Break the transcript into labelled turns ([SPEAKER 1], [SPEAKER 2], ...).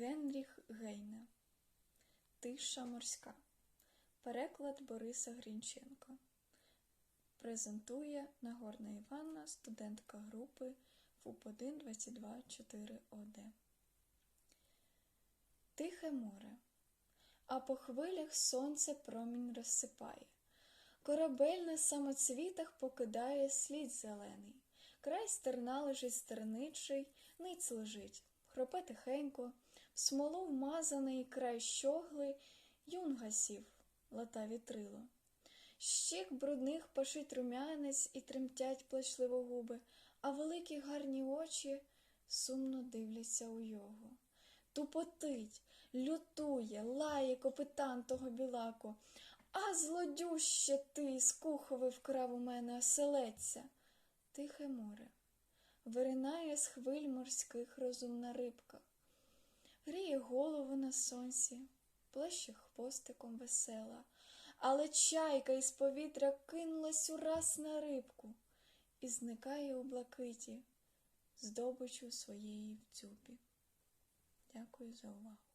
[SPEAKER 1] Генріх Гейне Тиша морська. Переклад Бориса Грінченка. Презентує Нагорна Іванна, студентка групи ФУП-1 224 ОД. Тихе море. А по хвилях сонце промінь розсипає. Корабель на самоцвітах покидає слід зелений. Край стерна лежить стерничий, ниць лежить, хропе тихенько, в смолу вмазаний край щогли, юнга сів, лата вітрило. Щік брудних пашить рум'янець і тремтять плачливо губи, а великі гарні очі сумно дивляться у його. Тупотить, лютує, лає капитан того білаку. А злодюще ти з кухови вкрав у мене оселедця. Тихе море, виринає з хвиль морських розумна рибка, гріє голову на сонці, плеще хвостиком весела, але чайка із повітря кинулась ураз на рибку і зникає у блакиті, здобичу своєї в дзюбі. Дякую за увагу.